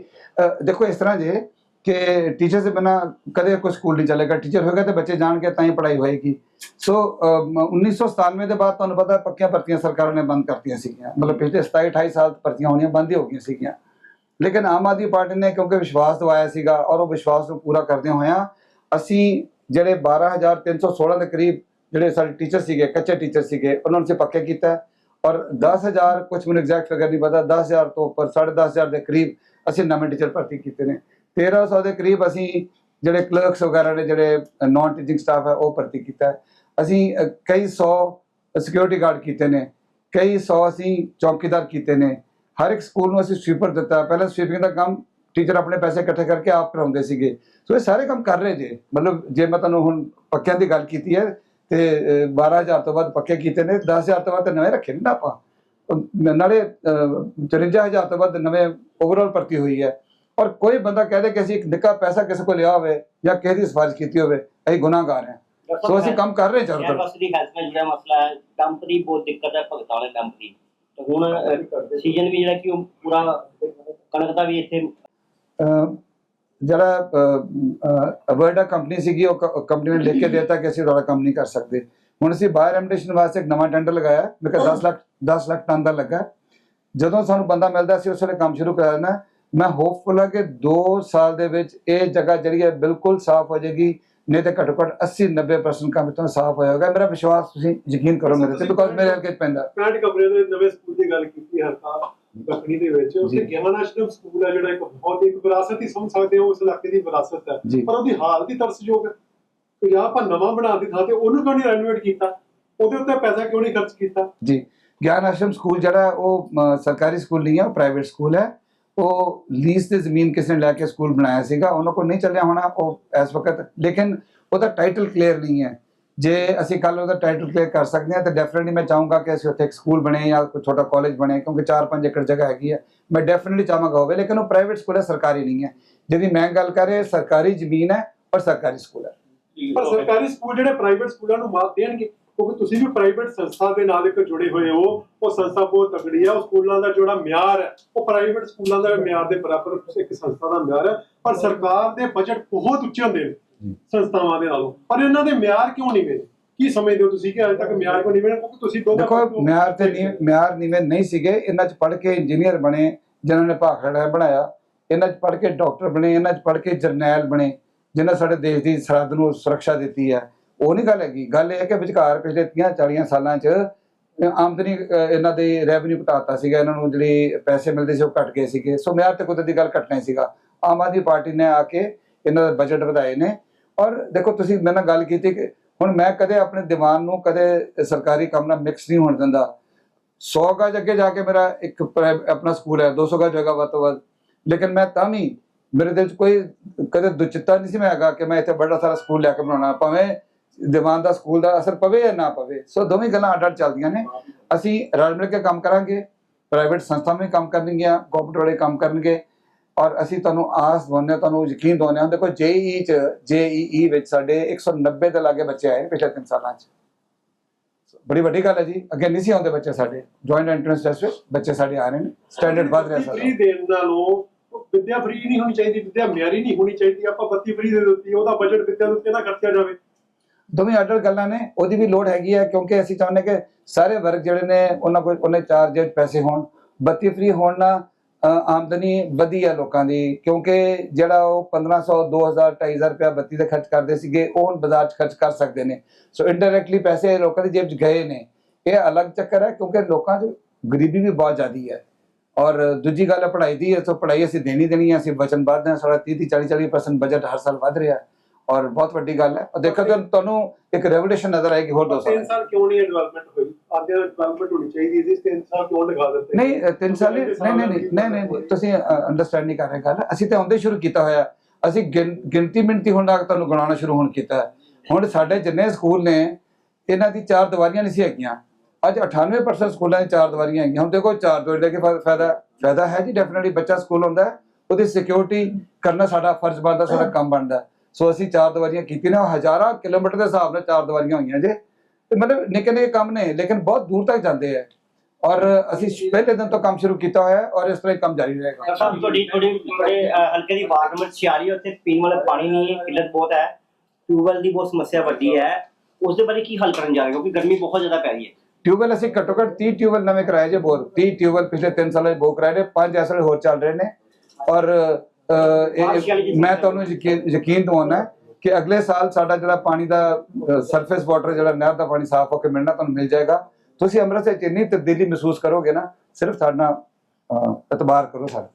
[SPEAKER 1] ਦੇਖੋ ਇਸ ਤਰ੍ਹਾਂ ਜੇ ਕਿ ਟੀਚਰ ਦੇ ਬਿਨਾ ਕਦੇ ਕੋਈ ਸਕੂਲ ਨਹੀਂ ਚੱਲੇਗਾ। ਟੀਚਰ ਹੋਏਗਾ ਤੇ ਬੱਚੇ ਜਾਣਗੇ ਤਾਂ ਹੀ ਪੜ੍ਹਾਈ ਹੋਏਗੀ। ਸੋ ਅਮ, 1997 ਦੇ ਬਾਅਦ ਤੁਹਾਨੂੰ ਪਤਾ ਪੱਕੀਆਂ ਭਰਤੀਆਂ ਸਰਕਾਰ ਨੇ ਬੰਦ ਕਰਤੀਆਂ ਸੀਗੀਆਂ। ਮਤਲਬ ਪਿਛਲੇ 27 28 ਸਾਲ ਭਰਤੀਆਂ ਹੋਣੀਆਂ ਬੰਦ ਹੀ ਹੋ ਗਈਆਂ ਸੀਗੀਆਂ। ਲੇਕਿਨ ਆਮ ਆਦਮੀ ਪਾਰਟੀ ਨੇ ਕਿਉਂਕਿ ਵਿਸ਼ਵਾਸ ਦਿਵਾਇਆ ਸੀਗਾ ਔਰ ਉਹ ਵਿਸ਼ਵਾਸ ਨੂੰ ਪੂਰਾ ਕਰਦਿਆਂ ਹੋਇਆਂ ਅਸੀਂ ਜਿਹੜੇ 12316 ਦੇ ਕਰੀਬ ਜਿਹੜੇ ਸਾਡੇ ਟੀਚਰ ਸੀਗੇ, ਕੱਚੇ ਟੀਚਰ ਸੀਗੇ, ਉਹਨਾਂ ਨੂੰ ਅਸੀਂ ਪੱਕੇ ਕੀਤਾ ਹੈ। ਔਰ 10000 ਕੁਝ ਮੈਨੂੰ ਐਗਜ਼ੈਕਟ ਫਿਗਰ ਨਹੀਂ ਪਤਾ 10000 ਤੋਂ ਉੱਪਰ 10500 ਦੇ ਕਰੀਬ ਅਸੀਂ ਨਵੇਂ ਟੀਚਰ ਭਰਤੀ ਕੀਤੇ ਨੇ। 1300 ਦੇ ਕਰੀਬ ਅਸੀਂ ਜਿਹੜੇ ਕਲਰਕਸ ਵਗੈਰਾ ਨੇ, ਜਿਹੜੇ ਨਾਨ ਟੀਚਿੰਗ ਸਟਾਫ ਹੈ, ਉਹ ਭਰਤੀ ਕੀਤਾ ਅਸੀਂ ਕਈ 100 ਸਿਕਿਉਰਿਟੀ ਗਾਰਡ ਕੀਤੇ ਨੇ, ਕਈ 100 ਅਸੀਂ ਚੌਕੀਦਾਰ ਕੀਤੇ ਨੇ। ਹਰ ਇੱਕ ਸਕੂਲ ਨੂੰ ਅਸੀਂ ਸਵੀਪਰ ਦਿੱਤਾ ਪਹਿਲਾਂ ਸਵੀਪਿੰਗ ਦਾ ਕੰਮ ਟੀਚਰ ਆਪਣੇ ਪੈਸੇ ਇਕੱਠੇ ਕਰਕੇ ਆਪ ਕਰਾਉਂਦੇ ਸੀਗੇ। ਸੋ ਇਹ ਸਾਰੇ ਕੰਮ ਕਰ ਰਹੇ ਜੇ। ਮਤਲਬ ਜੇ ਮੈਂ ਤੁਹਾਨੂੰ ਹੁਣ ਪੱਕਿਆਂ ਦੀ ਗੱਲ ਕੀਤੀ ਹੈ ਤੇ ਅ, 12000 ਤੋਂ ਵੱਧ ਪੱਕੇ ਕੀਤੇ ਨੇ 10000 ਤੋਂ ਵੱਧ ਤਾਂ ਨਵੇਂ ਰੱਖੇ ਨੇ ਨਾ ਆਪਾਂ। ਨਾਲੇ ਅ, 54000 ਤੋਂ ਵੱਧ ਨਵੇਂ ਓਵਰਆਲ ਭਰਤੀ ਹੋਈ ਹੈ। ਔਰ ਕੋਈ ਬੰਦਾ ਕਹਦੇ ਕਿ ਅਸੀਂ ਇੱਕ ਨਿੱਕਾ ਪੈਸਾ ਕਿਸੇ ਕੋਲ ਲਿਆ ਹੋਵੇ ਜਾਂ ਕਿਸੇ ਦੀ ਸਿਫਾਰਿਸ਼ ਕੀਤੀ ਹੋਵੇ ਅਸੀਂ ਗੁਨਾਹਗਾਰ ਹਾਂ। ਸੋ ਅਸੀਂ ਕੰਮ ਕਰ ਰਹੇ ਚਾਰੋਂ ਤਰਫ।
[SPEAKER 6] ਦੀ ਹੈਲਥ ਨਾਲ ਜੁੜਿਆ ਮਸਲਾ ਹੈ ਕੰਪ ਦੀ ਬਹੁਤ ਦਿੱਕਤ ਹੈ ਭਗਤਾਂ ਵਾਲੇ ਕੰਪ ਦੀ। ਤੇ ਹੁਣ ਸੀਜ਼ਨ ਵੀ ਜਿਹੜਾ ਕਿ ਉਹ ਪੂਰਾ ਕਣਕ ਦਾ ਵੀ ਇੱਥੇ
[SPEAKER 1] ਜਿਹੜਾ ਅਵਰਡਾ ਕੰਪਨੀ ਸੀਗੀ ਉਹ ਕੰਪਨੀ ਨੇ ਲਿਖ ਕੇ ਦਿੱਤਾ ਕਿ ਅਸੀਂ ਤੁਹਾਡਾ ਕੰਮ ਨਹੀਂ ਕਰ ਸਕਦੇ। ਹੁਣ ਅਸੀਂ ਬਾਇਰ ਐਮਡੇਸ਼ਨ ਵਾਸਤੇ ਇੱਕ ਨਵਾਂ ਟੈਂਡਰ ਲਗਾਇਆ। ਮੈਂ ਕਿਹਾ 10 ਲੱਖ 10 ਲੱਖ ਟਨ ਦਾ ਲੱਗਾ। ਜਦੋਂ ਸਾਨੂੰ ਬੰਦਾ ਮਿਲਦਾ ਸੀ ਉਸ ਵੇਲੇ ਕੰਮ ਸ਼ੁਰੂ ਕਰ ਦੇਣਾ ਮੈਂ ਹੋਪਫੁਲ ਹਾਂ ਕਿ 2 ਸਾਲ ਦੇ ਵਿੱਚ ਇਹ ਜਗ੍ਹਾ ਜਿਹੜੀ ਹੈ ਬਿਲਕੁਲ ਸਾਫ਼ ਹੋ ਜਾਏਗੀ। ਨਹੀਂ ਤੇ ਘੱਟੋ ਘੱਟ 80 90% ਕੰਮ ਤੋਂ ਸਾਫ਼ ਹੋ ਜਾਏਗਾ ਮੇਰਾ ਵਿਸ਼ਵਾਸ ਤੁਸੀਂ ਯਕੀਨ ਕਰੋ ਮੇਰੇ ਤੇ ਬਿਕੋਜ਼ ਮੇਰੇ ਅੱਗੇ ਪੈਂਦਾ।
[SPEAKER 7] 65 ਕਮਰੇ ਦੇ ਨਵੇਂ ਸਕੂਲ ਦੀ ਗੱਲ ਕੀਤੀ ਹਰਤਾ ਦੱਖਣੀ ਦੇ ਵਿੱਚ ਉੱਥੇ। ਗਿਆਨ ਆਸ਼ਰਮ ਸਕੂਲ ਹੈ ਜਿਹੜਾ ਇੱਕ ਬਹੁਤ ਇੱਕ ਵਿਰਾਸਤ ਹੀ ਸਮਝ ਸਕਦੇ ਹੋ ਉਸ ਇਲਾਕੇ ਦੀ ਵਿਰਾਸਤ ਹੈ। ਪਰ ਉਹਦੀ ਹਾਲਤ ਹੀ ਤਰਸਯੋਗ ਹੈ। ਜਾਂ ਆਪਾਂ ਨਵਾਂ ਬਣਾ ਦੀ ਥਾਂ ਤੇ ਉਹਨੂੰ ਕਿਉਂ ਨਹੀਂ ਰੈਨੋਵੇਟ ਕੀਤਾ? ਉਹਦੇ ਉੱਤੇ ਪੈਸਾ ਕਿਉਂ ਨਹੀਂ ਖਰਚ ਕੀਤਾ?
[SPEAKER 1] ਜੀ। ਗਿਆਨ ਆਸ਼ਰਮ ਸਕੂਲ ਜਿਹੜਾ ਉਹ ਸਰਕਾਰੀ ਸਕੂਲ ਨਹੀਂ ਹੈ ਉਹ ਪ੍ਰਾਈਵੇਟ ਸਕੂਲ ਹੈ। ਉਹ ਲੀਜ਼ ਤੇ ਜ਼ਮੀਨ ਕਿਸੇ ਨੇ ਲੈ ਕੇ ਸਕੂਲ ਬਣਾਇਆ ਸੀਗਾ। ਉਹਨਾਂ ਕੋਲ ਨਹੀਂ ਚੱਲਿਆ ਹੋਣਾ ਉਹ ਇਸ ਵਕਤ। ਲੇਕਿਨ ਉਹਦਾ ਟਾਈਟਲ ਕਲੀਅਰ ਨਹੀਂ ਹੈ। ਜੇ ਅਸੀਂ ਕੱਲ ਉਹਦਾ ਟਾਈਟਲ ਕਲੀਅਰ ਕਰ ਸਕਦੇ ਹਾਂ, ਤਾਂ ਡੈਫੀਨਿਟਲੀ ਮੈਂ ਚਾਹੂੰਗਾ ਕਿ ਅਸੀਂ ਉੱਥੇ ਇੱਕ ਸਕੂਲ ਬਣੇ ਜਾਂ ਕੋਈ ਛੋਟਾ ਕਾਲਜ ਬਣੇ, ਕਿਉਂਕਿ 4-5 ਏਕੜ ਜਗ੍ਹਾ ਹੈਗੀ ਹੈ ਮੈਂ ਡੈਫੀਨਿਟਲੀ ਚਾਹਾਂਗਾ ਹੋਵੇ, ਲੇਕਿਨ ਉਹ ਪ੍ਰਾਈਵੇਟ ਸਕੂਲ ਹੈ, ਸਰਕਾਰੀ ਨਹੀਂ ਹੈ। ਜਿਹਦੀ ਮੈਂ ਗੱਲ ਕਰ ਰਿਹਾ ਸਰਕਾਰੀ ਜ਼ਮੀਨ ਹੈ ਔਰ ਸਰਕਾਰੀ ਸਕੂਲ ਹੈ।
[SPEAKER 7] ਪਰ ਸਰਕਾਰੀ ਸਕੂਲ ਜਿਹੜੇ ਪ੍ਰਾਈਵੇਟ ਸਕੂਲਾਂ ਨੂੰ ਮਾਤ ਦੇਣਗੇ। ਕਿਉਂਕਿ ਤੁਸੀਂ ਵੀ ਪ੍ਰਾਈਵੇਟ ਸੰਸਥਾ ਦੇ ਨਾਲ ਇੱਕ ਜੁੜੇ ਹੋਏ ਹੋ, ਉਹ ਸੰਸਥਾ ਬਹੁਤ ਤਕੜੀ ਹੈ ਉਹ ਸਕੂਲਾਂ ਦਾ ਜਿਹੜਾ ਮਿਆਰ ਹੈ, ਉਹ ਪ੍ਰਾਈਵੇਟ ਸਕੂਲਾਂ ਦਾ ਮਿਆਰ ਦੇ ਬਰਾਬਰ ਇੱਕ ਸੰਸਥਾ ਦਾ ਮਿਆਰ ਹੈ। ਪਰ ਸਰਕਾਰ ਦੇ ਬਜਟ ਬਹੁਤ ਉੱਚੇ ਹੁੰਦੇ ਨੇ। ਸੰਸਥਾਵਾਂ ਦੇ ਨਾਲੋਂ। ਪਰ ਇਹਨਾਂ ਦੇ ਮਿਆਰ ਕਿਉਂ ਨਹੀਂ ਮਿਲੇ? ਕੀ ਸਮਝਦੇ ਹੋ ਤੁਸੀਂ ਕਿ ਅਜੇ ਤੱਕ ਮਿਆਰ ਕਿਉਂ ਨਹੀਂ ਮਿਲੇ? ਕਿਉਂਕਿ ਤੁਸੀਂ ਦੋਵੇਂ
[SPEAKER 1] ਦੇਖੋ ਮਿਆਰ ਤੇ ਨਹੀਂ ਮਿਆਰ ਨੀਵੇਂ ਨਹੀਂ ਸੀਗੇ। ਇਹਨਾਂ ਚ ਪੜ੍ਹ ਕੇ ਇੰਜੀਨੀਅਰ ਬਣੇ ਜਿਨ੍ਹਾਂ ਨੇ ਭਾਖੜਾ ਬਣਾਇਆ। ਇਹਨਾਂ ਚ ਪੜ੍ਹ ਕੇ ਡਾਕਟਰ ਬਣੇ ਇਹਨਾਂ ਚ ਪੜ੍ਹ ਕੇ ਜਰਨੈਲ ਬਣੇ ਜਿਨ੍ਹਾਂ ਸਾਡੇ ਦੇਸ਼ ਦੀ ਸਰਹੱਦ ਨੂੰ ਸੁਰੱਖਿਆ ਦਿੱਤੀ ਹੈ। ਉਹ ਨਹੀਂ ਗੱਲ ਹੈਗੀ। ਗੱਲ ਇਹ ਹੈ ਕਿ ਵਿਚਕਾਰ ਪਿਛਲੇ 30 40 ਸਾਲਾਂ ਚ ਆਮਦਨੀ ਇਹਨਾਂ ਦੇ ਰੈਵਨਿਊ ਘਟਾਤਾ ਸੀਗਾ। ਇਹਨਾਂ ਨੂੰ ਜਿਹੜੀ ਪੈਸੇ ਮਿਲਦੇ ਸੀ ਉਹ ਘਟ ਗਏ ਸੀਗੇ। ਸੋ ਮਿਆਰ ਤੇ ਕੁਦਰਤੀ ਗੱਲ ਘਟਣਾ ਸੀਗਾ। ਆਮ ਆਦਮੀ ਪਾਰਟੀ ਨੇ ਆ ਕੇ ਇਹਨਾਂ ਦੇ ਬਜਟ ਵਧਾਏ ਨੇ। ਔਰ ਦੇਖੋ ਤੁਸੀਂ ਮੇਰੇ ਨਾਲ ਗੱਲ ਕੀਤੀ ਕਿ ਹੁਣ ਮੈਂ ਕਦੇ ਆਪਣੇ ਦੀਵਾਨ ਨੂੰ ਕਦੇ ਸਰਕਾਰੀ ਕੰਮ ਨਾਲ ਮਿਕਸ ਨਹੀਂ ਹੋਣ ਦਿੰਦਾ। 100 ਗਜ ਅੱਗੇ ਜਾ ਕੇ ਮੇਰਾ ਇੱਕ ਪ੍ਰਾਈ- ਆਪਣਾ ਸਕੂਲ ਹੈ 200 ਗਜ ਜਗ੍ਹਾ ਵੱਧ ਤੋਂ ਵੱਧ। ਲੇਕਿਨ ਮੈਂ ਤਾਂ ਵੀ ਮੇਰੇ ਦਿਲ 'ਚ ਕੋਈ ਕਦੇ ਦੁਚਿੱਤਾ ਨਹੀਂ ਸੀ ਮੈਂ ਹੈਗਾ ਕਿ ਮੈਂ ਇੱਥੇ ਬੜਾ ਸਾਰਾ ਸਕੂਲ ਲੈ ਕੇ ਬਣਾਉਣਾ, ਭਾਵੇਂ ਦੀਵਾਨ ਦਾ ਸਕੂਲ ਦਾ ਅਸਰ ਪਵੇ ਜਾਂ ਨਾ ਪਵੇ। ਸੋ ਦੋਵੇਂ ਗੱਲਾਂ ਅੱਡ ਅੱਡ ਚੱਲਦੀਆਂ ਨੇ। ਅਸੀਂ ਰਲ ਮਿਲ ਕੇ ਕੰਮ ਕਰਾਂਗੇ ਪ੍ਰਾਈਵੇਟ ਸੰਸਥਾਵਾਂ ਵੀ ਕੰਮ ਕਰਨਗੀਆਂ ਗਵਰਨਮੈਂਟ ਵਾਲੇ ਕੰਮ ਕਰਨਗੇ। ਔਰ ਅਸੀਂ ਤੁਹਾਨੂੰ ਆਸ ਦਵਾਉਂਦੇ ਤੁਹਾਨੂੰ ਯਕੀਨ ਦਵਾਉਂਦੇ ਹਾਂ ਦੇਖੋ ਜੇਈ ਚ ਜੇਈ ਵਿੱਚ ਸਾਡੇ 190 ਦੇ ਲਾਗੇ ਬੱਚੇ ਆਏ ਪਿਛਲੇ 3 ਸਾਲਾਂ ਚ। ਬੜੀ ਵੱਡੀ ਗੱਲ ਹੈ ਜੀ ਅੱਗੇ ਨਹੀਂ ਸੀ ਆਉਂਦੇ ਬੱਚੇ ਸਾਡੇ। ਜੁਆਇੰਟ ਐਂਟਰੈਂਸ ਟੈਸਟ ਵਿੱਚ ਬੱਚੇ ਸਾਡੇ ਆ ਰਹੇ ਨੇ ਸਟੈਂਡਰਡ ਵੱਧ ਰਿਹਾ ਸਾਡਾ।
[SPEAKER 7] ਫ੍ਰੀ ਦੇਣ ਨਾਲੋਂ ਵਿਦਿਆ ਫ੍ਰੀ ਨਹੀਂ ਹੋਣੀ ਚਾਹੀਦੀ ਵਿਦਿਆ ਮਿਆਰੀ ਨਹੀਂ ਹੋਣੀ ਚਾਹੀਦੀ ਆਪਾਂ ਬੱਤੀ ਫ੍ਰੀ ਦੇ ਦਿੱਤੀ ਉਹਦਾ ਬਜਟ ਵਿਦਿਆ ਦੇ ਉੱਤੇ ਨਾ ਖਰਚਿਆ ਜਾਵੇ?
[SPEAKER 1] ਦੋਵੇਂ ਅੱਡ ਗੱਲਾਂ ਨੇ ਉਹਦੀ ਵੀ ਲੋੜ ਹੈਗੀ ਹੈ ਕਿਉਂਕਿ ਅਸੀਂ ਚਾਹੁੰਦੇ ਕਿ ਸਾਰੇ ਵਰਗ ਜਿਹੜੇ ਨੇ ਉਹਨਾਂ ਕੋਲ ਉਹਨੇ ਚਾਰਜ ਪੈਸੇ ਹੋਣ ਬੱਤੀ ਫ੍ਰੀ ਹੋਣ ਨਾਲ ਆਮਦਨੀ ਵਧੀ ਹੈ ਲੋਕਾਂ ਦੀ, ਕਿਉਂਕਿ ਜਿਹੜਾ ਉਹ 1500 2000 2500 ਰੁਪਇਆ ਬੱਤੀ ਤੇ ਖਰਚ ਕਰਦੇ ਸੀਗੇ, ਉਹ ਹੁਣ ਬਾਜ਼ਾਰ 'ਚ ਖਰਚ ਕਰ ਸਕਦੇ ਨੇ। ਸੋ ਇਨਡਾਇਰੈਕਟਲੀ ਪੈਸੇ ਲੋਕਾਂ ਦੀ ਜੇਬ 'ਚ ਗਏ ਨੇ। ਇਹ ਅਲੱਗ ਚੱਕਰ ਹੈ, ਕਿਉਂਕਿ ਲੋਕਾਂ 'ਚ ਗਰੀਬੀ ਵੀ ਬਹੁਤ ਜ਼ਿਆਦੀ ਹੈ। ਔਰ ਦੂਜੀ ਗੱਲ ਹੈ ਪੜ੍ਹਾਈ ਦੀ ਹੈ, ਸੋ ਪੜ੍ਹਾਈ ਅਸੀਂ ਦੇਣੀ ਦੇਣੀ ਹੈ, ਅਸੀਂ ਵਚਨਬੱਧ ਹਾਂ, ਸਾਡਾ 30 30 40 40% ਬਜਟ ਹਰ ਸਾਲ ਵਧ ਰਿਹਾ। ਔਰ ਬਹੁਤ ਵੱਡੀ ਗੱਲ ਹੈ। ਔਰ ਦੇਖੋ ਤੁਹਾਨੂੰ- ਇੱਕ ਰੈਵੋਲੂਸ਼ਨ ਨਜ਼ਰ ਆਏਗੀ ਹੋਰ ਦੋ ਸਾਲ
[SPEAKER 7] ਤਿੰਨ ਸਾਲ। ਕਿਉਂ ਨਹੀਂ ਡਿਵੈਲਪਮੈਂਟ ਹੋਈ? ਆਦੇ ਡਿਵੈਲਪਮੈਂਟ ਹੋਣੀ ਚਾਹੀਦੀ ਸੀ ਤਿੰਨ ਸਾਲ ਕਿਉਂ ਲਗਾ ਦਿੱਤੇ?
[SPEAKER 1] ਨਹੀਂ ਅ, ਤਿੰਨ ਸਾਲ ਹੀ- ਨਹੀਂ ਨਹੀਂ ਨਹੀਂ ਨਹੀਂ ਤੁਸੀਂ ਅੰਡਰਸਟੈਂਡ ਨਹੀਂ ਕਰ ਰਹੇ ਗੱਲ। ਅਸੀਂ ਤਾਂ ਆਉਂਦੇ ਸ਼ੁਰੂ ਕੀਤਾ ਹੋਇਆ। ਅਸੀਂ ਗਿਣ- ਗਿਣਤੀ ਮਿੰਤੀ ਹੁਣ ਤੱਕ ਤੁਹਾਨੂੰ ਗਣਾਉਣਾ ਸ਼ੁਰੂ ਹੁਣ ਕੀਤਾ। ਹੁਣ ਸਾਡੇ ਜਿੰਨੇ ਸਕੂਲ ਨੇ ਇਹਨਾਂ ਦੀ ਚਾਰ ਦੀਵਾਰੀਆਂ ਨਹੀਂ ਸੀ ਹੈਗੀਆਂ। ਅੱਜ 98% ਸਕੂਲਾਂ 'ਚ ਚਾਰ ਦੀਵਾਰੀਆਂ ਹੈਗੀਆਂ। ਹੁਣ ਦੇਖੋ ਚਾਰ ਦੀਵਾਰੀ ਦਾ ਕੀ ਫਾਇਦਾ ਫਾਇਦਾ ਹੈ ਜੀ ਡੈਫੀਨਿਟਲੀ ਬੱਚਾ ਸਕੂਲ ਹੁੰਦਾ ਉਹਦੀ ਸਿਕਿਉਰਿਟੀ ਕਰਨਾ ਸਾਡਾ ਫਰਜ਼ ਬਣਦਾ ਸਾਡਾ ਕੰਮ ਬਣਦਾ। ਸੋ ਅਸੀਂ ਚਾਰ ਦੀਵਾਰੀਆਂ ਕੀਤੀਆਂ ਨੇ ਹਜ਼ਾਰਾਂ ਕਿਲੋਮੀਟਰ ਦੇ ਹਿਸਾਬ ਨਾਲ ਚਾਰ ਦੀਵਾਰੀਆਂ ਹੋਈਆਂ ਜੇ। ਤੇ ਮਤਲਬ ਨਿੱਕੇ ਨਿੱਕੇ ਕੰਮ ਨੇ ਲੇਕਿਨ ਬਹੁਤ ਦੂਰ ਤੱਕ ਜਾਂਦੇ ਹੈ ਔਰ ਅਸੀਂ ਪਹਿਲੇ ਦਿਨ ਤੋਂ ਕੰਮ ਸ਼ੁਰੂ ਕੀਤਾ ਹੋਇਆ ਹੈ ਔਰ ਇਸ ਤਰ੍ਹਾਂ ਹੀ ਕੰਮ ਜਾਰੀ ਰਹੇਗਾ।
[SPEAKER 6] ਸਾਹਿਬ ਤੁਹਾਡੀ ਤੁਹਾਡੀ ਤੁਹਾਡੇ ਹਲਕੇ ਦੀ ਵਾਰਡ ਨੰਬਰ 46 ਹੈ, ਉੱਥੇ ਪੀਣ ਵਾਲਾ ਪਾਣੀ ਨਹੀਂ ਹੈ ਕਿੱਲਤ ਬਹੁਤ ਹੈ। ਟਿਊਬਵੈਲ ਦੀ ਬਹੁਤ ਸਮੱਸਿਆ ਵੱਡੀ ਹੈ। ਉਸ ਦੇ ਬਾਰੇ ਕੀ ਹੱਲ ਕਰਨ ਜਾ ਰਹੇ ਹੋ? ਕਿਉਂਕਿ ਗਰਮੀ ਬਹੁਤ ਜ਼ਿਆਦਾ ਪੈ ਰਹੀ ਹੈ।
[SPEAKER 1] ਟਿਊਬਵੈਲ ਅਸੀਂ ਘੱਟੋ ਘੱਟ 30 ਟਿਊਬਵੈਲ ਨਵੇਂ ਕਰਾਏ ਜੇ ਬੋਰ 30 ਟਿਊਬਵੈਲ ਪਿਛਲੇ 3 ਸਾਲਾਂ 'ਚ ਬੋ ਕਰਾਏ ਨੇ ਪੰਜ ਇਸ ਵੇਲੇ ਹੋਰ ਚੱਲ ਰਹੇ ਨੇ। ਔਰ ਇਹ ਮੈਂ ਤੁਹਾਨੂੰ ਯਕੀਨ ਯਕੀਨ ਦਵਾਉਣਾ ਕਿ ਅਗਲੇ ਸਾਲ ਸਾਡਾ ਜਿਹੜਾ ਪਾਣੀ ਦਾ ਸਰਫੇਸ ਵਾਟਰ ਜਿਹੜਾ ਨਹਿਰ ਦਾ ਪਾਣੀ ਸਾਫ਼ ਹੋ ਕੇ ਮਿਲਣਾ ਤੁਹਾਨੂੰ ਮਿਲ ਜਾਏਗਾ। ਤੁਸੀਂ ਅੰਮ੍ਰਿਤਸਰ 'ਚ ਇੰਨੀ ਤਬਦੀਲੀ ਮਹਿਸੂਸ ਕਰੋਗੇ ਨਾ ਸਿਰਫ ਸਾਡਾ ਇਤਬਾਰ ਕਰੋ ਸਾਡਾ